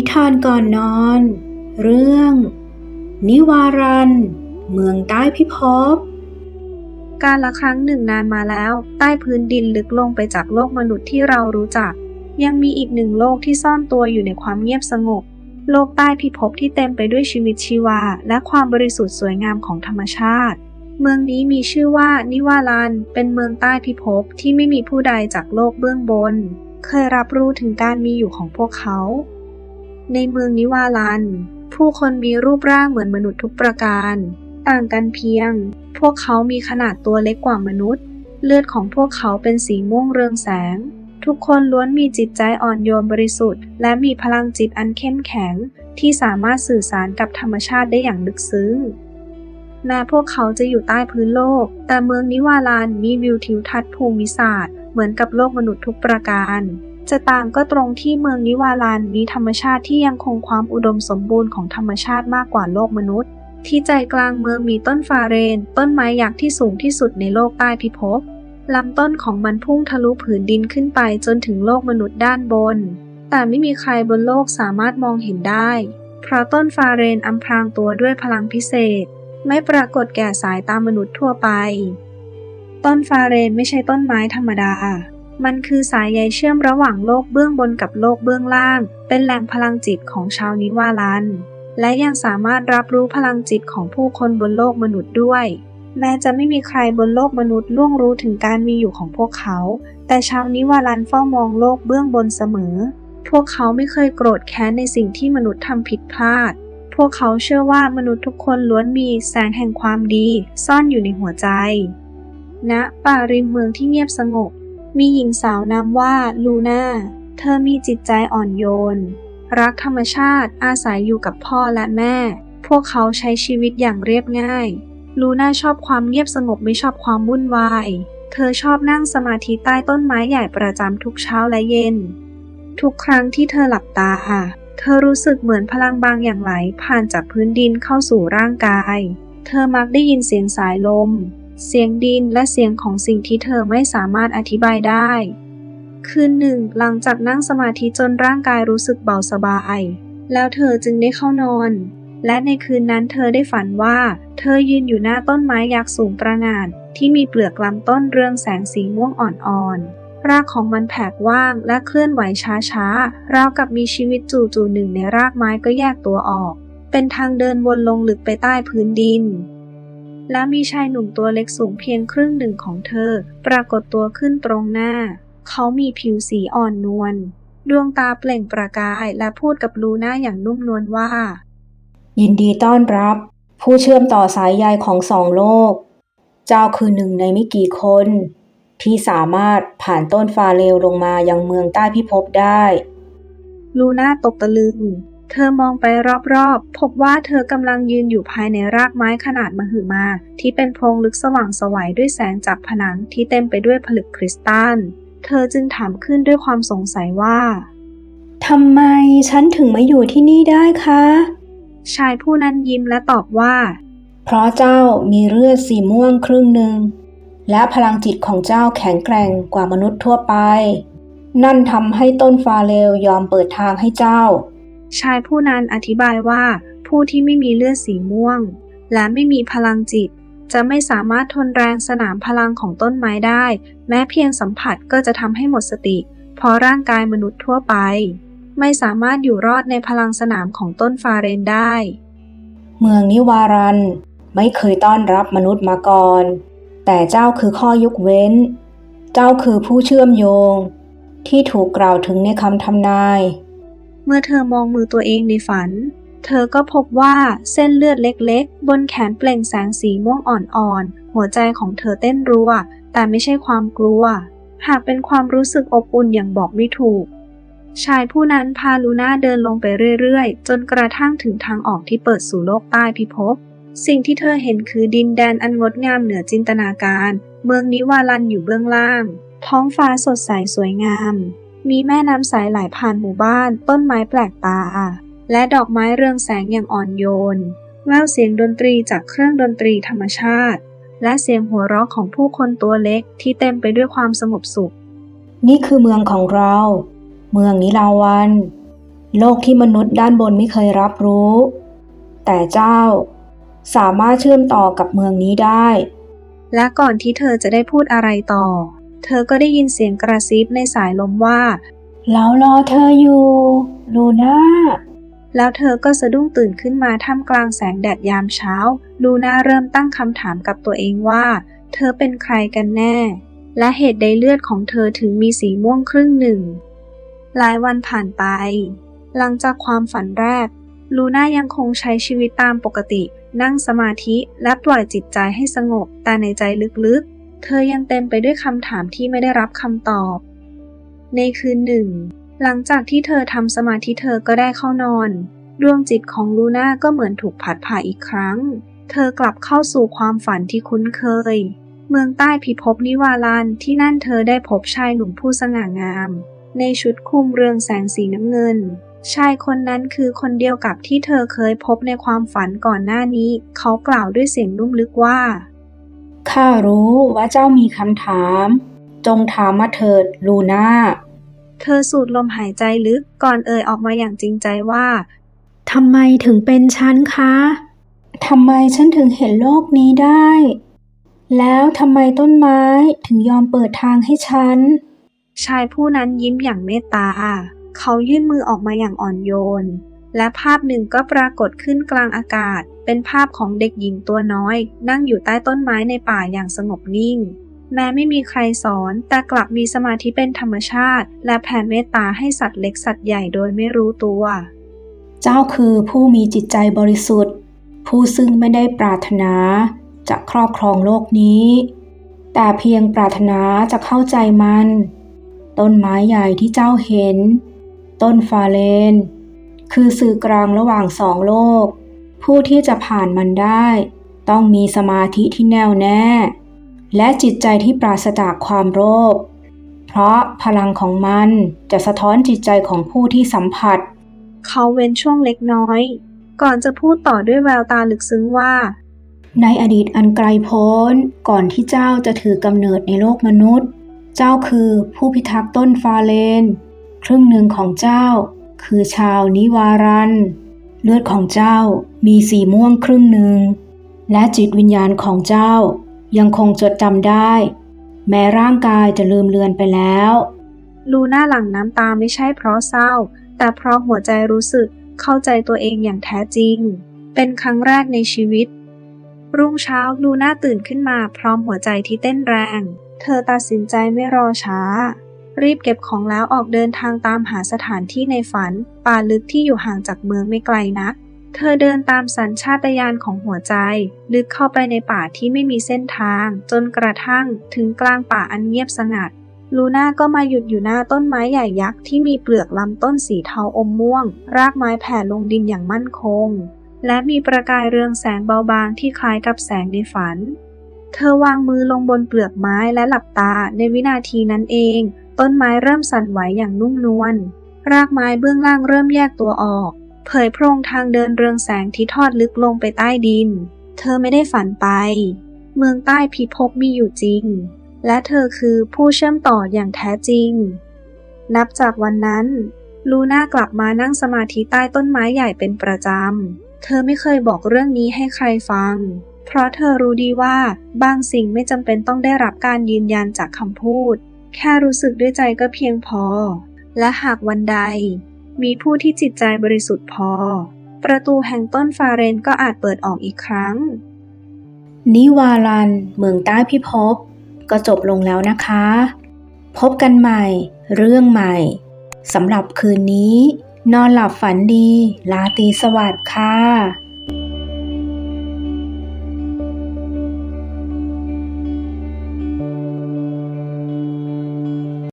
นิทานก่อนนอน เรื่อง นิวารัน เมืองใต้พิภพ การละครั้งหนึ่งนานมาแล้ว ใต้พื้นดินลึกลงไปจากโลกมนุษย์ที่เรารู้จัก ยังมีอีกหนึ่งโลกที่ซ่อนตัวอยู่ในความเงียบสงบ โลกใต้พิภพที่เต็มไปด้วยชีวิตชีวา และความบริสุทธิ์สวยงามของธรรมชาติ เมืองนี้มีชื่อว่านิวาลัน เป็นเมืองใต้พิภพที่ไม่มีผู้ใดจากโลกเบื้องบน เคยรับรู้ถึงการมีอยู่ของพวกเขา ในเมืองนิวาลัน ผู้คนมีรูปร่างเหมือนมนุษย์ทุกประการ ต่างกันเพียง พวกเขามีขนาดตัวเล็กกว่ามนุษย์ เลือดของพวกเขาเป็นสีม่วงเรืองแสง ทุกคนล้วนมีจิตใจอ่อนโยนบริสุทธิ์ และมีพลังจิตอันเข้มแข็ง ที่สามารถสื่อสารกับธรรมชาติได้อย่างลึกซึ้งแม้พวกเขาจะอยู่ใต้พื้นโลก แต่เมืองนิวาลานมีวิวทิวทัศน์ภูมิศาสตร์ เหมือนกับโลกมนุษย์ทุกประการ จะต่างก็ตรงที่เมืองนิวาลานมีธรรมชาติที่ยังคงความอุดมสมบูรณ์ของธรรมชาติมากกว่าโลกมนุษย์ ที่ใจกลางเมืองมีต้นฟาเรน ต้นไม้ยักษ์ที่สูงที่สุดในโลกใต้พิภพลำต้นของมันพุ่งทะลุผืนดินขึ้นไปจนถึงโลกมนุษย์ด้านบน แต่ไม่มีใครบนโลกสามารถมองเห็นได้ เพราะต้นฟาเรนอำพรางตัวด้วยพลังพิเศษ ไม่ปรากฏแก่สายตามนุษย์ทั่วไป ต้นฟาเรนไม่ใช่ต้นไม้ธรรมดา มันคือสายใยเชื่อมระหว่างโลกเบื้องบนกับโลกเบื้องล่าง เป็นแหล่งพลังจิตของชาวนิวาลัน และยังสามารถรับรู้พลังจิตของผู้คนบนโลกมนุษย์ด้วย แม้จะไม่มีใครบนโลกมนุษย์ล่วงรู้ถึงการมีอยู่ของพวกเขา แต่ชาวนิวาลันเฝ้ามองโลกเบื้องบนเสมอ พวกเขาไม่เคยโกรธแค้นในสิ่งที่มนุษย์ทำผิดพลาด พวกเขาเชื่อว่ามนุษย์ทุกคนล้วนมีแสงแห่งความดี ซ่อนอยู่ในหัวใจณป่าริมเมืองที่เงียบสงบ มีหญิงสาวนามว่าลูน่า เธอมีจิตใจอ่อนโยน รักธรรมชาติอาศัยอยู่กับพ่อและแม่ พวกเขาใช้ชีวิตอย่างเรียบง่าย ลูน่าชอบความเงียบสงบไม่ชอบความวุ่นวาย เธอชอบนั่งสมาธิใต้ต้นไม้ใหญ่ประจำทุกเช้าและเย็น ทุกครั้งที่เธอหลับตา เธอรู้สึกเหมือนพลังบางอย่างไหลผ่านจากพื้นดินเข้าสู่ร่างกาย เธอมักได้ยินเสียงสายลม เสียงดินและเสียงของสิ่งที่เธอไม่สามารถอธิบายได้ คืนหนึ่งหลังจากนั่งสมาธิจนร่างกายรู้สึกเบาสบาย แล้วเธอจึงได้เข้านอน และในคืนนั้นเธอได้ฝันว่า เธอยืนอยู่หน้าต้นไม้ยักษ์สูงประหง่านที่มีเปลือกลำต้นเรืองแสงสีม่วงอ่อนๆ รากของมันแผกว่างและเคลื่อนไหวช้าๆ ราวกับมีชีวิตจู่ๆหนึ่งในรากไม้ก็แยกตัวออก เป็นทางเดินวนลงลึกไปใต้พื้นดิน และมีชายหนุ่มตัวเล็กสูงเพียงครึ่งหนึ่งของเธอ ปรากฏตัวขึ้นตรงหน้า เขามีผิวสีอ่อนนวลดวงตาเปล่งประกายและพูดกับลูน่าอย่างนุ่มนวลว่า ยินดีต้อนรับ ผู้เชื่อมต่อสายใยของสองโลก เจ้าคือหนึ่งในไม่กี่คน ที่สามารถผ่านต้นฟาเลวลงมายังเมืองใต้พิภพได้ ลูน่าตกตะลึง เธอมองไปรอบๆ พบว่าเธอกำลังยืนอยู่ภายในรากไม้ขนาดมหึมา ที่เป็นโพรงลึกสว่างไสวัยด้วยแสงจากผนังที่เต็มไปด้วยผลึกคริสตัล เธอจึงถามขึ้นด้วยความสงสัยว่าทำไมฉันถึงมาอยู่ที่นี่ได้คะ ชายผู้นั้นยิ้มและตอบว่า เพราะเจ้ามีเลือดสีม่วงครึ่งหนึ่ง และพลังจิตของเจ้าแข็งแกร่งกว่ามนุษย์ทั่วไป นั่นทำให้ต้นฟาเลวยอมเปิดทางให้เจ้า ชายผู้นั้นอธิบายว่า ผู้ที่ไม่มีเลือดสีม่วง และไม่มีพลังจิต จะไม่สามารถทนแรงสนามพลังของต้นไม้ได้ แม้เพียงสัมผัสก็จะทำให้หมดสติ เพราะร่างกายมนุษย์ทั่วไป ไม่สามารถอยู่รอดในพลังสนามของต้นฟาเรนได้ เมืองนิวารันไม่เคยต้อนรับมนุษย์มาก่อน แต่เจ้าคือข้อยกเว้น เจ้าคือผู้เชื่อมโยง ที่ถูกกล่าวถึงในคำทำนาย มื่อเธอมองมือตัวเองในฝัน เธอก็พบว่าเส้นเลือดเล็กๆ บนแขนเปล่งแสงสีม่วงอ่อนๆ หัวใจของเธอเต้นรัว แต่ไม่ใช่ความกลัว หากเป็นความรู้สึกอบอุ่นอย่างบอกไม่ถูก ชายผู้นั้นพาลูน่าเดินลงไปเรื่อยๆ จนกระทั่งถึงทางออกที่เปิดสู่โลกใต้พิภพ สิ่งที่เธอเห็นคือดินแดนอันงดงามเหนือจินตนาการ เมืองนิวาลันอยู่เบื้องล่าง ท้องฟ้าสดใสสวยงาม มีแม่น้ำใสไหลผ่านหมู่บ้าน ต้นไม้แปลกตา และดอกไม้เรืองแสงอย่างอ่อนโยน แววเสียงดนตรีจากเครื่องดนตรีธรรมชาติ และเสียงหัวเราะของผู้คนตัวเล็กที่เต็มไปด้วยความสงบสุข นี่คือเมืองของเรา เมืองนิลาวัน โลกที่มนุษย์ด้านบนไม่เคยรับรู้ แต่เจ้าสามารถเชื่อมต่อกับเมืองนี้ได้ และก่อนที่เธอจะได้พูดอะไรต่อ เธอก็ได้ยินเสียงกระซิบในสายลมว่า เรารอเธออยู่ลูน่า แล้วเธอก็สะดุ้งตื่นขึ้นมาท่ามกลางแสงแดดยามเช้า ลูน่าเริ่มตั้งคำถามกับตัวเองว่า เธอเป็นใครกันแน่ และเหตุใดเลือดของเธอถึงมีสีม่วงครึ่งหนึ่ง หลายวันผ่านไป หลังจากความฝันแรก ลูน่ายังคงใช้ชีวิตตามปกติ นั่งสมาธิและปล่อยจิตใจให้สงบ แต่ในใจลึกๆ เธอยังเต็มไปด้วยคำถามที่ไม่ได้รับคำตอบ ในคืนหนึ่ง หลังจากที่เธอทำสมาธิเธอก็ได้เข้านอน ดวงจิตของลูน่าก็เหมือนถูกผัดผ่าอีกครั้ง เธอกลับเข้าสู่ความฝันที่คุ้นเคย เมืองใต้พิภพนิวาลันที่นั่นเธอได้พบชายหนุ่มผู้สง่างาม ในชุดคลุมเรืองแสงสีน้ำเงินชายคนนั้นคือคนเดียวกับที่เธอเคยพบในความฝันก่อนหน้านี้ เขากล่าวด้วยเสียงนุ่มลึกว่า ข้ารู้ว่าเจ้ามีคำถาม จงถามมาเถิดลูน่า เธอสูดลมหายใจลึกก่อนเอ่ยออกมาอย่างจริงใจว่าทำไมถึงเป็นฉันคะทำไมฉันถึงเห็นโลกนี้ได้ แล้วทำไมต้นไม้ถึงยอมเปิดทางให้ฉัน ชายผู้นั้นยิ้มอย่างเมตตา เขายื่นมือออกมาอย่างอ่อนโยน และภาพหนึ่งก็ปรากฏขึ้นกลางอากาศ เป็นภาพของเด็กหญิงตัวน้อย นั่งอยู่ใต้ต้นไม้ในป่าอย่างสงบนิ่ง แม้ไม่มีใครสอน แต่กลับมีสมาธิเป็นธรรมชาติ และแผ่เมตตาให้สัตว์เล็กสัตว์ใหญ่โดยไม่รู้ตัว เจ้าคือผู้มีจิตใจบริสุทธิ์ ผู้ซึ่งไม่ได้ปรารถนาจะครอบครองโลกนี้ แต่เพียงปรารถนาจะเข้าใจมัน ต้นไม้ใหญ่ที่เจ้าเห็น ต้นฟาเลน คือสื่อกลางระหว่างสองโลก ผู้ที่จะผ่านมันได้ ต้องมีสมาธิที่แน่วแน่ และจิตใจที่ปราศจากความโลภเพราะพลังของมันจะสะท้อนจิตใจของผู้ที่สัมผัส เขาเว้นช่วงเล็กน้อย ก่อนจะพูดต่อด้วยแววตาลึกซึ้งว่า ในอดีตอันไกลโพ้น ก่อนที่เจ้าจะถือกำเนิดในโลกมนุษย์ เจ้าคือผู้พิทักษ์ต้นฟาเลน ครึ่งหนึ่งของเจ้า คือชาวนิวารัน เลือดของเจ้ามีสีม่วงครึ่งหนึ่ง และจิตวิญญาณของเจ้ายังคงจดจำได้ แม้ร่างกายจะลืมเลือนไปแล้ว ลูน่าหลั่งน้ำตาไม่ใช่เพราะเศร้า แต่เพราะหัวใจรู้สึกเข้าใจตัวเองอย่างแท้จริง เป็นครั้งแรกในชีวิต รุ่งเช้าลูน่าตื่นขึ้นมาพร้อมหัวใจที่เต้นแรง เธอตัดสินใจไม่รอช้า รีบเก็บของแล้วออกเดินทางตามหาสถานที่ในฝัน ป่าลึกที่อยู่ห่างจากเมืองไม่ไกลนัก เธอเดินตามสัญชาตญาณของหัวใจ ลึกเข้าไปในป่าที่ไม่มีเส้นทาง จนกระทั่งถึงกลางป่าอันเงียบสงัด ลูน่าก็มาหยุดอยู่หน้าต้นไม้ใหญ่ยักษ์ที่มีเปลือกลำต้นสีเทาอมม่วง รากไม้แผ่ลงดินอย่างมั่นคง และมีประกายเรืองแสงเบาบางที่คล้ายกับแสงในฝันเธอวางมือลงบนเปลือกไม้และหลับตาในวินาทีนั้นเอง ต้นไม้เริ่มสั่นไหวอย่างนุ่มนวล รากไม้เบื้องล่างเริ่มแยกตัวออก เผยโพรงทางเดินเรืองแสงที่ทอดลึกลงไปใต้ดิน เธอไม่ได้ฝันไป เมืองใต้พิภพมีอยู่จริง และเธอคือผู้เชื่อมต่ออย่างแท้จริง นับจากวันนั้น ลูน่ากลับมานั่งสมาธิใต้ต้นไม้ใหญ่เป็นประจำ เธอไม่เคยบอกเรื่องนี้ให้ใครฟัง เพราะเธอรู้ดีว่าบางสิ่งไม่จำเป็นต้องได้รับการยืนยันจากคำพูด แค่รู้สึกด้วยใจก็เพียงพอ และหากวันใด มีผู้ที่จิตใจบริสุทธิ์พอ ประตูแห่งต้นฟาเรนก็อาจเปิดออกอีกครั้ง นิวารัน เมืองใต้พิภพก็จบลงแล้วนะคะ พบกันใหม่ เรื่องใหม่สำหรับคืนนี้ นอนหลับฝันดี ลาตีสวัสดิ์ค่ะ